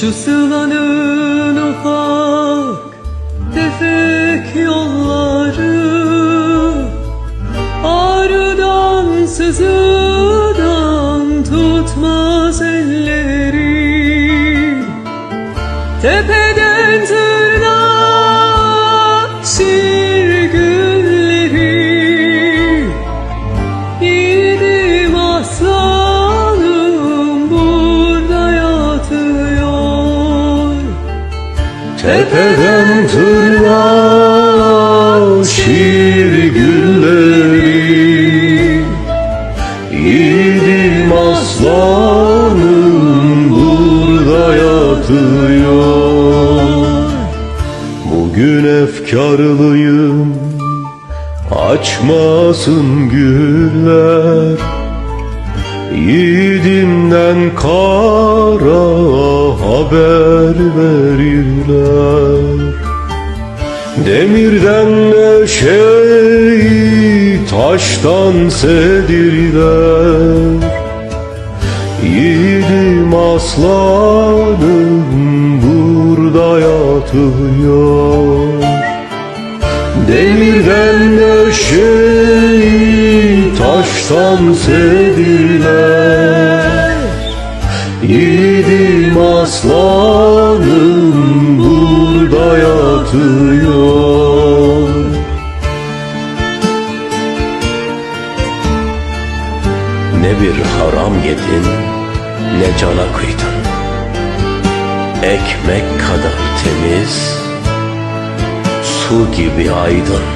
Şu sılanın ufak tefek yolları Ağrıdan sızıdan tutmaz elleri. Tepeden Tepeden tırnağa şiir gülleri Yiğidim aslanım burada yatıyor. Bugün efkarlıyım açmasın güller Yiğidimden kara haber verirler. Demirden neşeyi taştan sedirler. Yiğidim aslanım burada yatıyor. Demirden neşeyi taştan sevdiler aslanım burada yatıyor. Ne bir haram yedin ne cana kıydın. Ekmek kadar temiz su gibi aydın.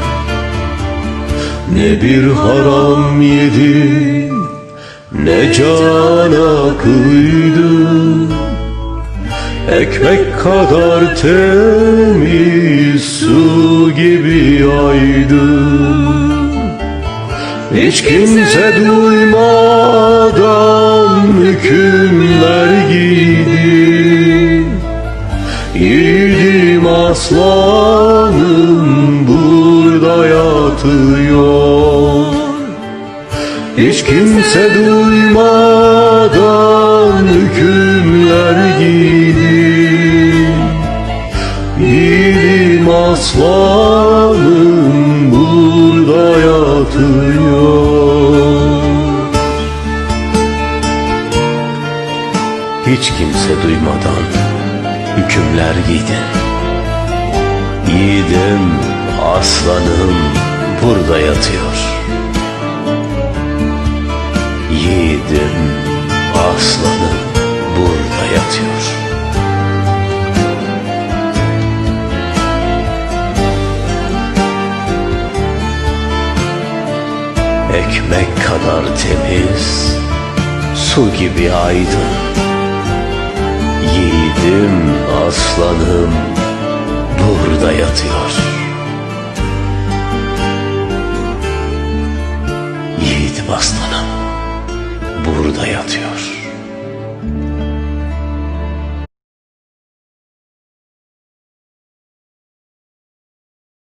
Ne bir haram yedin ne cana kıydın Ekmek kadar temiz su gibi aydın Hiç kimse duymadan hükümler giydin Yiğidim aslanım burada yatıyor. Hiç kimse duymadan hükümler giydin Yiğidim aslanım burada yatıyor. Hiç kimse duymadan hükümler giydin Yiğidim, aslanım burada yatıyor. Yiğidim, aslanım burada yatıyor Ekmek kadar temiz, su gibi aydın Yiğidim, aslanım burada yatıyor.